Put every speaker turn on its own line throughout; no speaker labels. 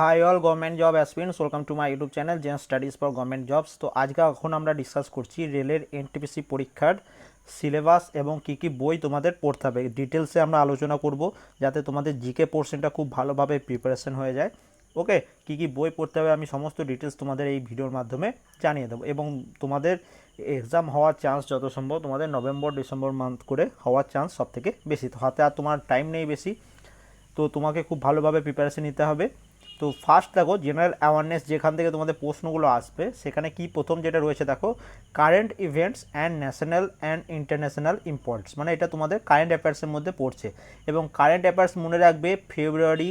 Hi all government job aspirants welcome to my YouTube channel Gen studies for government jobs তো আজকে এখন আমরা discuss করছি রেলের এনটিপিসি পরীক্ষার সিলেবাস এবং কী কী বই তোমাদের পড়তে হবে। ডিটেলসে আমরা আলোচনা করব, যাতে তোমাদের জিকে পোর্শনটা খুব ভালোভাবে প্রিপারেশন হয়ে যায়। ওকে কী কী বই পড়তে হবে আমি সমস্ত ডিটেলস তোমাদের এই ভিডিওর মাধ্যমে জানিয়ে দেবো। এবং তোমাদের এক্সাম হওয়ার চান্স যত সম্ভব, তোমাদের নভেম্বর ডিসেম্বর মান্থ করে হওয়ার চান্স সব থেকে বেশি। তো হাতে আর তোমার টাইম নেই বেশি, তো তোমাকে খুব ভালোভাবে প্রিপারেশন নিতে হবে। তো ফার্স্ট দেখো জেনারেল অ্যাওয়ারনেস যেখান থেকে তোমাদের প্রশ্নগুলো আসবে, সেখানে কি প্রথম যেটা রয়েছে দেখো current events and national and international imports মানে এটা তোমাদের কারেন্ট অ্যাফেয়ার্সের মধ্যে পড়ছে। এবং কারেন্ট অ্যাফেয়ার্স মনে রাখবে ফেব্রুয়ারি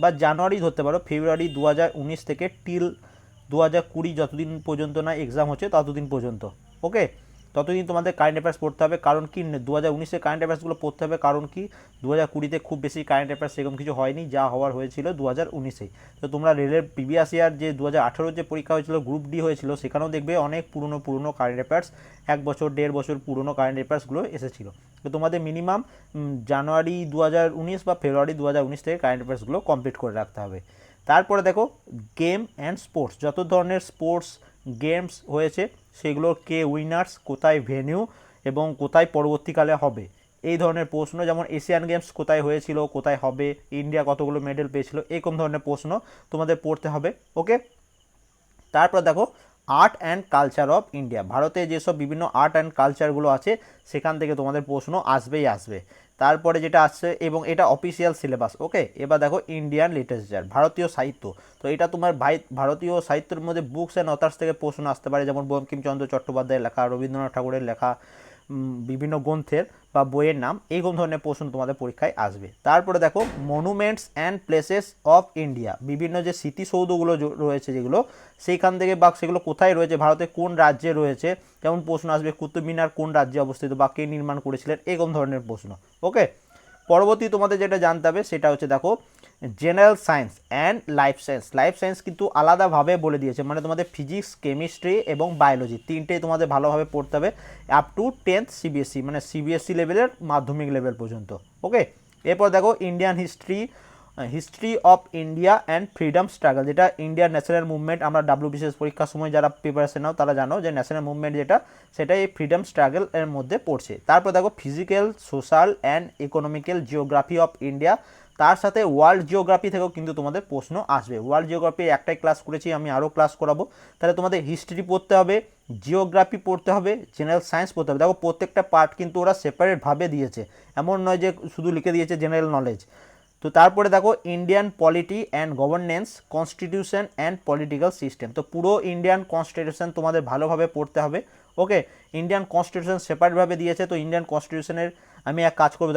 বা জানুয়ারি ধরতে পারো ফেব্রুয়ারি দু হাজার উনিশ থেকে টিল দু হাজার কুড়ি যতদিন পর্যন্ত না এক্সাম হচ্ছে, ততদিন পর্যন্ত ওকে ততদিন তোমাদের কারেন্ট অ্যাফেয়ার্স পড়তে হবে। কারণ কি দু হাজার উনিশে কারেন্ট অ্যাফেয়ার্সগুলো পড়তে হবে। কারণ কি দু হাজার কুড়িতে খুব বেশি কারেন্ট অ্যাফেয়ার্স সেরকম কিছু হয়নি, যা হওয়ার হয়েছিল দু হাজার উনিশেই। তো তোমরা রেলের প্রিভিয়াস ইয়ার যে দু হাজার আঠারোর যে পরীক্ষা হয়েছিল গ্রুপ ডি হয়েছিল, সেখানেও দেখবে অনেক পুরনো পুরনো কারেন্ট অ্যাফেয়ার্স এক বছর, দেড় বছর পুরনো কারেন্ট অ্যাফেয়ার্সগুলো এসেছিল। তো তোমাদের মিনিমাম জানুয়ারি দু হাজার উনিশ বা ফেব্রুয়ারি দু হাজার উনিশ থেকে কারেন্ট অ্যাফেয়ার্সগুলো কমপ্লিট করে রাখতে হবে। তারপরে দেখো গেম অ্যান্ড স্পোর্টস যত ধরনের স্পোর্টস গেমস হয়েছে সেগুলোর কে উইনার্স, কোথায় ভেনিউ এবং কোথায় পরবর্তীকালে হবে? এই ধরনের প্রশ্ন, যেমন এশিয়ান গেমস কোথায় হয়েছিল, কোথায় হবে, ইন্ডিয়া কতগুলো মেডেল পেয়েছিল, এরকম ধরনের প্রশ্ন তোমাদের পড়তে হবে, ওকে? তারপর দেখো, art and culture of India, ভারতে যেসব বিভিন্ন আর্ট অ্যান্ড কালচারগুলো আছে, সেখান থেকে তোমাদের প্রশ্ন আসবেই আসবে। তারপরে যেটা আসছে, এবং এটা অফিসিয়াল সিলেবাস ওকে এবার দেখো ইন্ডিয়ান লিটারেচার ভারতীয় সাহিত্য। তো এটা তোমার ভারতীয় সাহিত্যের মধ্যে বুকস অ্যান্ড অথার্স থেকে প্রশ্ন আসতে পারে, যেমন বঙ্কিমচন্দ্র চট্টোপাধ্যায়ের লেখা, রবীন্দ্রনাথ ঠাকুরের লেখা বিভিন্ন গ্রন্থের বা বইয়ের নাম, এইরকম ধরনের প্রশ্ন তোমাদের পরীক্ষায় আসবে। তারপরে দেখো monuments and places of India বিভিন্ন যে স্মৃতিসৌধগুলো রয়েছে যেগুলো, সেইখান থেকে বা সেগুলো কোথায় রয়েছে, ভারতে কোন রাজ্যে রয়েছে যেমন প্রশ্ন আসবে, কুতুব মিনার কোন রাজ্যে অবস্থিত বা কে নির্মাণ করেছিলেন এরকম ধরনের প্রশ্ন ওকে পরবর্তী তোমাদের যেটা জানতে হবে, সেটা হচ্ছে দেখো general science and life science life science কিন্তু আলাদাভাবে বলে দিয়েছে। মানে তোমাদের ফিজিক্স কেমিস্ট্রি এবং বায়োলজি তিনটেই তোমাদের ভালোভাবে পড়তে হবে আপ টু টেন্থ সিবিএসসি মানে সিবিএসসি লেভেলের মাধ্যমিক লেভেল পর্যন্ত। ওকে এরপর দেখো Indian history history of India and freedom struggle যেটা ইন্ডিয়ান ন্যাশনাল মুভমেন্ট আমরা ডাব্লিউ বিশেষ পরীক্ষার সময় যারা প্রিপারেশন নাও, তারা জানো যে ন্যাশনাল মুভমেন্ট যেটা সেটা এই ফ্রিডম স্ট্রাগল এর মধ্যে পড়ছে। তারপর দেখো physical social and economical geography of India তার সাথে ওয়ার্ল্ড জিওগ্রাফি থেকেও কিন্তু তোমাদের প্রশ্ন আসবে। ওয়ার্ল্ড জিওগ্রাফি একটাই ক্লাস করেছি, আমি আরও ক্লাস করাবো। তাহলে তোমাদের হিস্ট্রি পড়তে হবে জিওগ্রাফি পড়তে হবে জেনারেল সায়েন্স পড়তে হবে। দেখো প্রত্যেকটা পার্ট কিন্তু ওরা সেপারেটভাবে দিয়েছে। এমন নয় যে শুধু লিখে দিয়েছে জেনারেল নলেজ তো তারপরে দেখো Indian polity and governance constitution and political system তো পুরো ইন্ডিয়ান কনস্টিটিউশন তোমাদের ভালোভাবে পড়তে হবে ওকে ইন্ডিয়ান কনস্টিটিউশন সেপারেটভাবে দিয়েছে, তো ইন্ডিয়ান কনস্টিটিউশনের আমি এক কাজ করব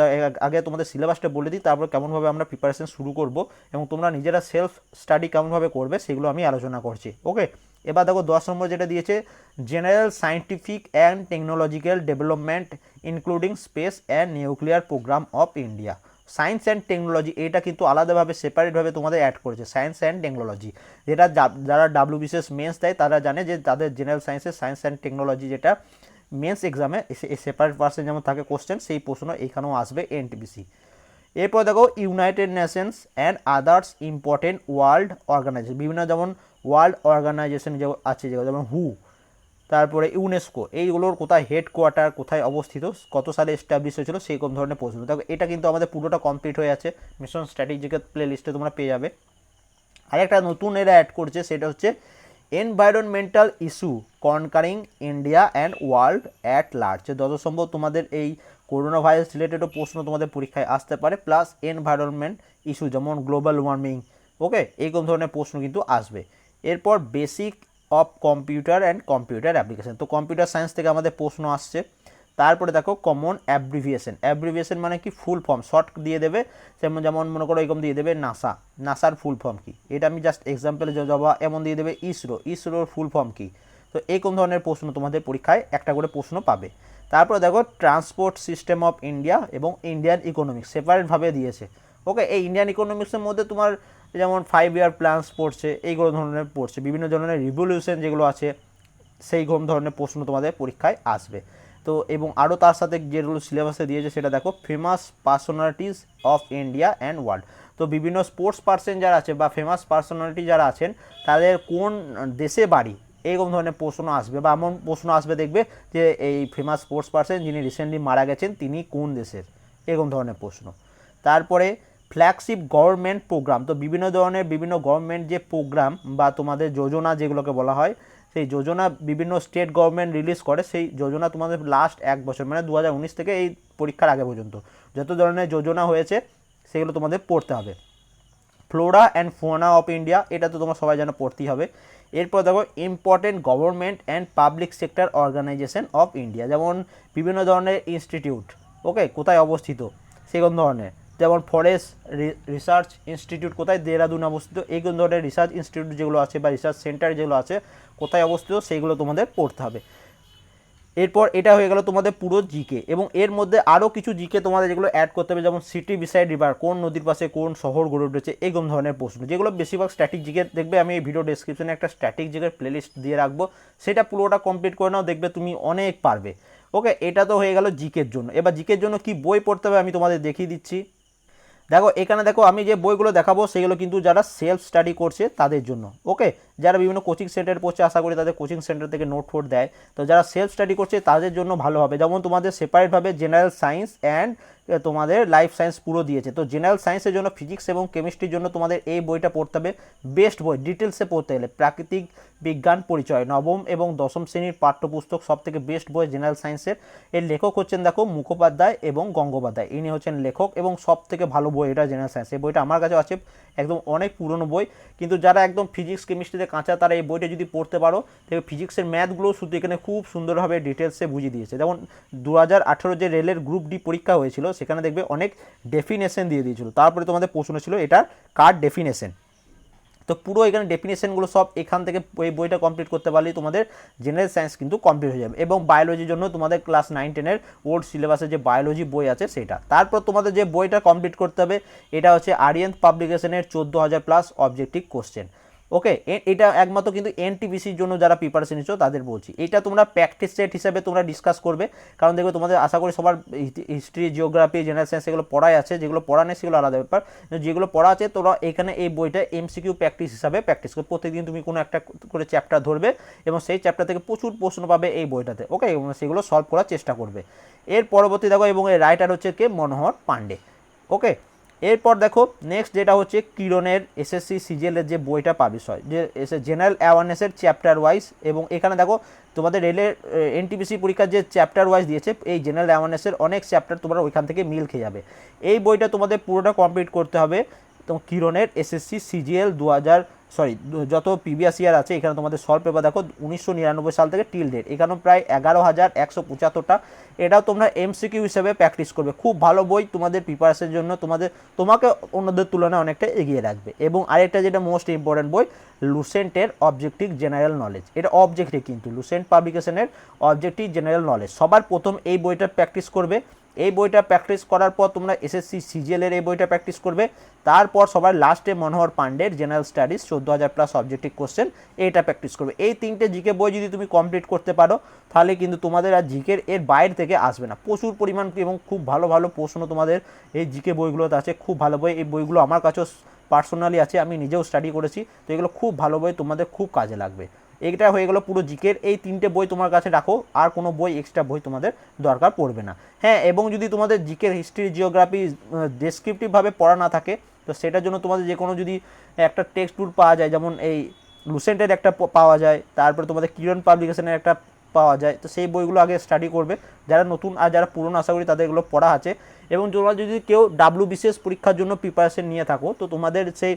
আগে তোমাদের সিলেবাসটা বলে দিই, তারপর কেমনভাবে আমরা প্রিপারেশন শুরু করব এবং তোমরা নিজেরা সেলফ স্টাডি কেমনভাবে করবে সেগুলো আমি আলোচনা করছি ওকে এবার দেখো দশ নম্বর যেটা দিয়েছে general scientific and technological development including space and nuclear program of India science and technology, এটা কিন্তু আলাদাভাবে সেপারেটভাবে তোমাদের অ্যাড করেছে। সায়েন্স অ্যান্ড টেকনোলজি, যেটা যারা ডাব্লিউ বিশেষ মেন্স দেয়, তারা জানে যে তাদের জেনারেল সায়েন্সের সায়েন্স অ্যান্ড টেকনোলজি যেটা মেন্স এক্সামে সেপারেট পার্সেন্ট যেমন থাকে কোশ্চেন সেই প্রশ্ন এখানেও আসবে এনটিপিসি এরপর দেখো United Nations and others important world organization বিভিন্ন যেমন ওয়ার্ল্ড অর্গানাইজেশন যে আছে, যেমন হু তারপরে ইউনেস্কো এইগুলোর কোথায় হেডকোয়ার্টার কোথায় অবস্থিত, কত সালে এস্টাবলিশ হয়েছিল সেই রকম ধরনের প্রশ্ন। দেখো, এটা কিন্তু আমাদের পুরোটা কমপ্লিট হয়ে আছে মিশন স্ট্র্যাটেজিক্যাল প্লে লিস্টে তোমরা পেয়ে যাবে। আরেকটা নতুন এরা অ্যাড করছে, সেটা হচ্ছে environmental issue concerning India and world at large যত সম্ভব তোমাদের এই করোনা ভাইরাস রিলেটেডও প্রশ্ন তোমাদের পরীক্ষায় আসতে পারে প্লাস এনভায়রনমেন্ট ইস্যু যেমন গ্লোবাল ওয়ার্মিং ওকে এইরকম ধরনের প্রশ্ন কিন্তু আসবে। এরপর basic of computer and computer application তো কম্পিউটার সায়েন্স থেকে আমাদের প্রশ্ন আসছে। তারপরে দেখো কমন অ্যাব্রিভিয়েশন অ্যাব্রিভিয়েশন মানে কি? ফুল ফর্ম শর্ট দিয়ে দেবে। যেমন যেমন মনে করো, এরকম দিয়ে দেবে নাসা নাসার ফুল ফর্ম কি? এটা আমি জাস্ট এক্সাম্পলে জবা এমন দিয়ে দেবে ইসরো। ইসরোর ফুল ফর্ম কি? তো এরকম ধরনের প্রশ্ন তোমাদের পরীক্ষায় একটা করে প্রশ্ন পাবে। তারপরে দেখো ট্রান্সপোর্ট সিস্টেম অফ ইন্ডিয়া এবং ইন্ডিয়ান ইকোনমিক্স সেপারেটভাবে দিয়েছে। ওকে এই ইন্ডিয়ান ইকোনমিক্সের মধ্যে তোমার যেমন ফাইভ ইয়ার প্ল্যান্স পড়ছে, এইগুলো ধরনের পড়ছে। বিভিন্ন ধরনের রিভলিউশন যেগুলো আছে, সেই ধরনের প্রশ্ন তোমাদের পরীক্ষায় আসবে। তো এবং আরও তার সাথে যেগুলো সিলেবাসে দিয়েছে, সেটা দেখো famous personalities of India and world তো বিভিন্ন স্পোর্টস পার্সন যারা আছে বা ফেমাস পার্সোনালিটি যারা আছেন, তাদের কোন দেশে বাড়ি এরকম ধরনের প্রশ্ন আসবে বা এমন প্রশ্ন আসবে দেখবে যে এই ফেমাস স্পোর্টস পার্সন যিনি রিসেন্টলি মারা গেছেন, তিনি কোন দেশের, এরকম ধরনের প্রশ্ন। তারপরে ফ্ল্যাগশিপ গভর্নমেন্ট প্রোগ্রাম তো বিভিন্ন ধরনের বিভিন্ন গভর্নমেন্ট যে প্রোগ্রাম বা তোমাদের যোজনা যেগুলোকে বলা হয়, সেই যোজনা বিভিন্ন স্টেট গভর্নমেন্ট রিলিজ করে, সেই যোজনা তোমাদের লাস্ট এক বছর মানে দু হাজার উনিশ থেকে এই পরীক্ষার আগে পর্যন্ত। যত ধরনের যোজনা হয়েছে, সেগুলো তোমাদের পড়তে হবে। Flora and fauna of India, এটা তো তোমরা সবাই যেন পড়তেই হবে। এরপর দেখো important government and public sector organization of India যেমন বিভিন্ন ধরনের ইনস্টিটিউট ওকে কোথায় অবস্থিত, সেরকম ধরনের। যেমন ফরেস্ট রিসার্চ ইনস্টিটিউট কোথায়? দেহরাদুন অবস্থিত। এই ধরনের রিসার্চ ইনস্টিটিউট যেগুলো আছে বা রিসার্চ সেন্টার যেগুলো আছে, কোথায় অবস্থিত সেইগুলো তোমাদের পড়তে হবে। এরপর এটা হয়ে গেল তোমাদের পুরো জিকে এবং এর মধ্যে আরও কিছু জিকে তোমাদের যেগুলো অ্যাড করতে হবে, যেমন সিটি বিসাইড রিভার কোন নদীর পাশে কোন শহর গড়ে উঠেছে এরকম ধরনের প্রশ্ন। যেগুলো বেশিরভাগ স্ট্যাটিক জিকে দেখবে, আমি এই ভিডিও ডেসক্রিপশনে একটা স্ট্যাটিক জিকের প্লেলিস্ট দিয়ে রাখব। সেটা পুরোটা কমপ্লিট করে নাও, দেখবে তুমি অনেক পারবে। ওকে এটা তো হয়ে গেল জিকের জন্য। এবার জিকের জন্য কি বই পড়তে হবে আমি তোমাদের দেখিয়ে দিচ্ছি। দেখো, এখানে দেখো আমি যে বইগুলো দেখাবো, সেগুলো কিন্তু যারা সেলফ স্টাডি করছে তাদের জন্য ওকে যারা বিভিন্ন কোচিং সেন্টারে পড়ছে আশা করি তাদের কোচিং সেন্টার থেকে নোট ফোট দেয়। তো যারা সেলফ স্টাডি করছে, তাদের জন্য ভালো হবে। যেমন তোমাদের সেপারেটভাবে জেনারেল সায়েন্স অ্যান্ড তোমাদের লাইফ সায়েন্স পুরো দিয়েছে। তো জেনারেল সায়েন্সের জন্য ফিজিক্স এবং কেমিস্ট্রির জন্য তোমাদের এই বইটা পড়তে হবে। বেস্ট বই ডিটেলসে পড়তে গেলে প্রাকৃতিক বিজ্ঞান পরিচয়, নবম এবং দশম শ্রেণির পাঠ্যপুস্তক সব থেকে বেস্ট বই জেনারেল সায়েন্সের এর। লেখক হচ্ছেন দেখো মুখোপাধ্যায় এবং গঙ্গোপাধ্যায়। ইনি হচ্ছেন লেখক এবং সব থেকে ভালো বই এটা জেনারেল সায়েন্স এই বইটা আমার কাছে আছে, একদম অনেক পুরনো বই। কিন্তু যারা একদম ফিজিক্স কেমিস্ট্রিতে কাঁচা তারা এই বইটা যদি পড়তে পারো, তবে ফিজিক্সের ম্যাথগুলো শুধু এখানে খুব সুন্দরভাবে ডিটেলসে বুঝিয়ে দিয়েছে। যেমন দু হাজার আঠেরো যে রেলের গ্রুপ ডি পরীক্ষা হয়েছিল, সেখানে দেখবে অনেক ডেফিনেশন দিয়ে দিয়েছিল। তারপরে তোমাদের প্রশ্ন ছিল, এটার কার ডেফিনেশন তো পুরো এখানে ডেফিনেশনগুলো সব এখান থেকে এই বইটা কমপ্লিট করতে পারলেই তোমাদের জেনারেল সায়েন্স কিন্তু কমপ্লিট হয়ে যাবে। এবং বায়োলজির জন্য তোমাদের ক্লাস নাইন টেনের ওল্ড সিলেবাসের যে বায়োলজি বই আছে, সেটা। তারপর তোমাদের যে বইটা কমপ্লিট করতে হবে, এটা হচ্ছে আরিয়ান্থ পাবলিকেশনের চোদ্দ হাজার প্লাস অবজেক্টিভ কোশ্চেন ওকে এটা একমাত্র কিন্তু এনটিপিসির জন্য যারা প্রিপারেশন নিচ্ছ, তাদের বলছি। এটা তোমরা প্র্যাকটিস সেট হিসাবে তোমরা ডিসকাস করবে। কারণ দেখবে তোমাদের আশা করি সবার হিস্ট্রি জিওগ্রাফি জেনারেল সায়েন্স এগুলো পড়াই আছে। যেগুলো পড়া নেই, সেগুলো আলাদা ব্যাপার। যেগুলো পড়া আছে, তোমরা এখানে এই বইটা এমসিকিউ প্র্যাকটিস হিসাবে প্র্যাকটিস করবে প্রত্যেকদিন তুমি কোনো একটা করে চ্যাপ্টার ধরবে এবং সেই চ্যাপ্টার থেকে প্রচুর প্রশ্ন পাবে এই বইটাতে, ওকে? এবং সেগুলো সলভ করার চেষ্টা করবে। এর পরবর্তী দেখো, এবং এই রাইটার হচ্ছে কে? মনোহর পান্ডে, ওকে? এরপর দেখো নেক্সট যেটা হচ্ছে কিরণের এসএসসি সিজিএলের যে বইটা পাবলিশ হয়, যে এসে জেনারেল অ্যাওয়ারনেসের চ্যাপ্টার ওয়াইজ এবং এখানে দেখো, তোমাদের রেলের এনটিপিসি পরীক্ষার যে চ্যাপ্টার ওয়াইজ দিয়েছে, এই জেনারেল অ্যাওয়ারনেসের অনেক চ্যাপ্টার তোমরা ওইখান থেকে মিল খেয়ে যাবে। এই বইটা তোমাদের পুরোটা কমপ্লিট করতে হবে। তো কিরণের এসএসসি সিজিএল দু হাজার সরি যত প্রিভিয়াস ইয়ার আছে, এখানে তোমাদের সলভ পেপার দেখো, উনিশশো নিরানব্বই সাল থেকে টিল ডেট এখানে প্রায় এগারো হাজার একশো পঁচাত্তরটা। এটাও তোমরা এমসিকিউ হিসেবে প্র্যাকটিস করবে। খুব ভালো বই তোমাদের প্রিপারেশনের জন্য, তোমাদের, তোমাকে অন্যদের তুলনায় অনেকটা এগিয়ে রাখবে। এবং আরেকটা যেটা মোস্ট ইম্পর্টেন্ট বই লুসেন্টের অবজেক্টিভ জেনারেল নলেজ এটা অবজেক্টিভ কিন্তু লুসেন্ট পাবলিকেশনের অবজেক্টিভ জেনারেল নলেজ সবার প্রথম এই বইটা প্র্যাকটিস করবে। এই বইটা প্র্যাকটিস করার পর তোমরা এসএসসি সিজিএলের এই বইটা প্র্যাকটিস করবে। তারপর সবার লাস্টে মনোহর পান্ডের জেনারেল স্টাডিজ চোদ্দ হাজার প্লাস অবজেক্টিভ কোশ্চেন এইটা প্র্যাকটিস করবে। এই তিনটে জিকে বই যদি তুমি কমপ্লিট করতে পারো, তাহলে কিন্তু তোমাদের আর জিকের এর বাইরে থেকে আসবে না। প্রচুর পরিমাণ এবং খুব ভালো ভালো প্রশ্ন তোমাদের এই জিকে বইগুলোতে আছে। খুব ভালো বই। এই বইগুলো আমার কাছেও পার্সোনালি আছে। আমি নিজেও স্টাডি করেছি। তো এগুলো খুব ভালো বই তোমাদের খুব কাজে লাগবে। এটা হয়ে গেল পুরো জিকের। এই তিনটে বই তোমার কাছে রাখো, আর কোনো বই এক্সট্রা বই তোমাদের দরকার পড়বে না। হ্যাঁ এবং যদি তোমাদের জিকের হিস্ট্রি জিওগ্রাফি ডেসক্রিপটিভভাবে পড়া না থাকে, তো সেটার জন্য তোমাদের যে কোনো যদি একটা টেক্সট বুক পাওয়া যায়, যেমন এই লুসেন্টের একটা পাওয়া যায়, তারপরে তোমাদের কিরণ পাবলিকেশনের একটা পাওয়া যায়, তো সেই বইগুলো আগে স্টাডি করবে। যারা নতুন আর যারা পুরনো, আশা করি তাদের এগুলো পড়া আছে। এবং তোমরা যদি কেউ ডাব্লু বিসিএস পরীক্ষার জন্য প্রিপারেশন নিয়ে থাকো, তো তোমাদের সেই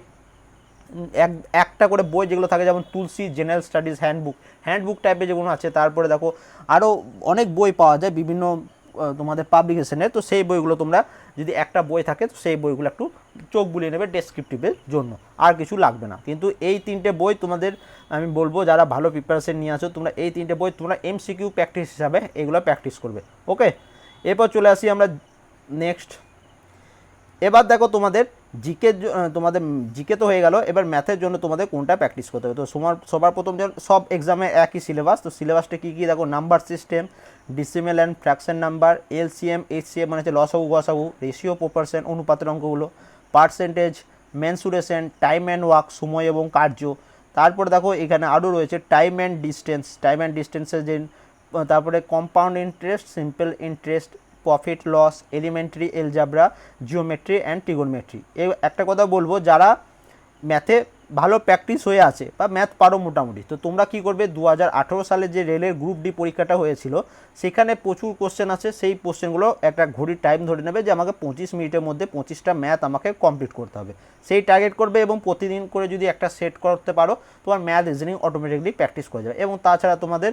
এক, একটা করে বই যেগুলো থাকে, যেমন Tulsi general studies handbook. Handbook টাইপের যেগুলো আছে, তারপরে দেখো আরও অনেক বই পাওয়া যায় বিভিন্ন তোমাদের পাবলিকেশনে তো সেই বইগুলো তোমরা যদি একটা বই থাকে, তো সেই বইগুলো একটু চোখ বুলিয়ে নেবে ডেসক্রিপটিভের জন্য। আর কিছু লাগবে না। কিন্তু এই তিনটে বই তোমাদের, আমি বলব, যারা ভালো প্রিপারেশন নিয়ে আছো, তোমরা এই তিনটে বই তোমরা এমসিকিউ প্র্যাকটিস হিসাবে এগুলো প্র্যাকটিস করবে। ওকে এরপর চলে আসি আমরা নেক্সট এবার দেখো তোমাদের জিকে তোমাদের জিকে তো হয়ে গেল। এবার ম্যাথের জন্য তোমাদের কোনটা প্র্যাকটিস করতে হবে? তো সবার সবার প্রথম সব এক্সামে একই সিলেবাস তো সিলেবাসটা কী কী? দেখো number system decimal and fraction number LCM HCM মানে হচ্ছে লস লসাগু, গসাগু রেশিও প্রপারশন অনুপাতের অঙ্কগুলো percentage mensuration time and work সময় এবং কার্য। তারপরে দেখো, এখানে আরও রয়েছে time and distance time and ডিস্টেন্সের যে তারপরে compound interest simple interest profit loss elementary algebra geometry and trigonometry এই একটা কথা বলব, যারা ম্যাথে ভালো প্র্যাকটিস হয়ে আছে বা ম্যাথ পারো মোটামুটি, তো তোমরা কি করবে দু হাজার আঠেরো সালে যে রেলের গ্রুপ ডি পরীক্ষাটা হয়েছিল, সেখানে প্রচুর কোশ্চেন আছে, সেই কোশ্চেনগুলো একটা ঘড়ির টাইম ধরে নেবে যে আমাকে পঁচিশ মিনিটের মধ্যে পঁচিশটা ম্যাথ আমাকে কমপ্লিট করতে হবে। সেই টার্গেট করবে এবং প্রতিদিন করে যদি একটা সেট করতে পারো, তোমার ম্যাথ রিজনিং অটোমেটিকলি প্র্যাকটিস করে যাবে। এবং তাছাড়া তোমাদের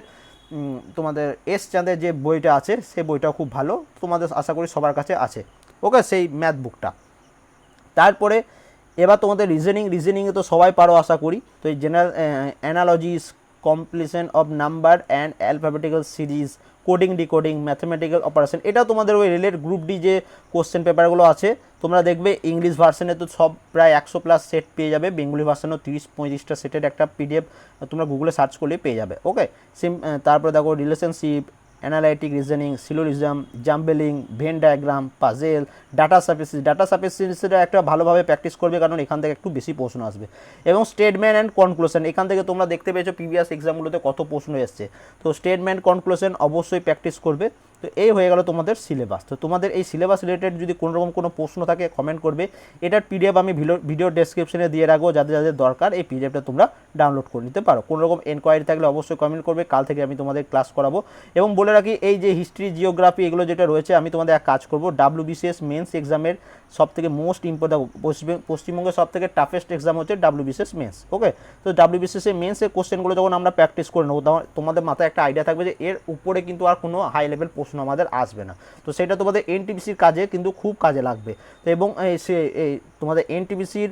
তোমাদের এস চাঁদের যে বইটা আছে, সেই বইটাও খুব ভালো। তোমাদের আশা করি সবার কাছে আছে। ওকে সেই ম্যাথ বুকটা তারপরে এবার তোমাদের রিজনিং রিজনিংয়ে তো সবাই পারো আশা করি। তো এই general analogies completion of number and alphabetical series coding decoding mathematical operation এটাও তোমাদের ওই রেলের গ্রুপ ডি যে কোশ্চেন পেপারগুলো আছে, তোমরা দেখবে ইংলিশ ভার্সনে তো সব প্রায় একশো প্লাস সেট পেয়ে যাবে বেঙ্গলি ভার্সনেও তিরিশ পঁয়ত্রিশটা সেটের একটা পিডিএফ তোমরা গুগলে সার্চ করলে পেয়ে যাবে ওকে সিম তারপরে দেখো relationship analytic reasoning syllogism jumbling Venn diagram puzzle data sufficiency data সাপেসিসটা একটা ভালোভাবে প্র্যাকটিস করবে কারণ এখান থেকে একটু বেশি প্রশ্ন আসবে। এবং স্টেটমেন্ট অ্যান্ড কনক্লুশন এখান থেকে তোমরা দেখতে পেয়েছ প্রিভিয়াস এক্সামগুলোতে কত প্রশ্ন এসছে। তো স্টেটমেন্ট কনক্লুশন অবশ্যই প্র্যাকটিস করবে। তো এই হয়ে গেল তোমাদের সিলেবাস তো তোমাদের এই সিলেবাস রিলেটেড যদি কোনো রকম কোনো প্রশ্ন থাকে কমেন্ট করবে। এটার পিডিএফ আমি ভিডিও ডেসক্রিপশনে দিয়ে রাখব, যাদের যাদের দরকার এই পিডিএফটা তোমরা ডাউনলোড করে নিতে পারো। কোনো রকম এনকোয়ারি থাকলে অবশ্যই কমেন্ট করবে, কাল থেকে আমি তোমাদের ক্লাস করাবো। এবং বলে রাখি, এই যে হিস্ট্রি জিওগ্রাফি এগুলো যেটা রয়েছে, আমি তোমাদের এক কাজ করব। ডাব্লিউবিসিএস মেন্স এক্সামের সব থেকে মোস্ট ইম্পর্টেন্ট পশ্চিমবঙ্গের সব থেকে টাফেস্ট এক্সাম হচ্ছে ডাব্লিউবিসিএস মেন্স ওকে তো ডাব্লিউবিসিএস এর মেন্সের কোশ্চেনগুলো যখন আমরা প্র্যাকটিস করে নেব তোমাদের মাথায় একটা আইডিয়া থাকবে যে এর উপরে কিন্তু আর কোনো হাই লেভেল প্রশ্ন আমাদের আসবে না। তো সেটা তোমাদের এনটিপিসির কাজে কিন্তু খুব কাজে লাগবে। তো এবং সে তোমাদের এনটিপিসির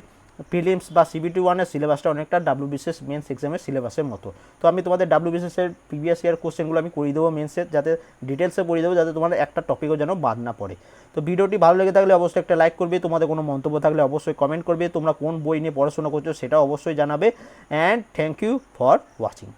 প্রিলিমস বা সিবিটি ওয়ানের সিলেবাসটা অনেকটা ডাব্লিউবিসিএস মেন্স এক্সামের সিলেবাসের মতো। তো আমি তোমাদের ডাব্লিউবিসিএস এর প্রিভিয়াস ইয়ার কোশ্চেনগুলো আমি করিয়ে দেবো মেন্সের যাতে ডিটেলসে পড়িয়ে দেবো, যাতে তোমাদের একটা টপিকও যেন বাদ না পড়ে। তো ভিডিওটি ভালো লেগে থাকলে অবশ্যই একটা লাইক করবে, তোমাদের কোনো মন্তব্য থাকলে অবশ্যই কমেন্ট করবে, তোমরা কোন বই নিয়ে পড়াশোনা করছ সেটাও অবশ্যই জানাবে। And thank you for watching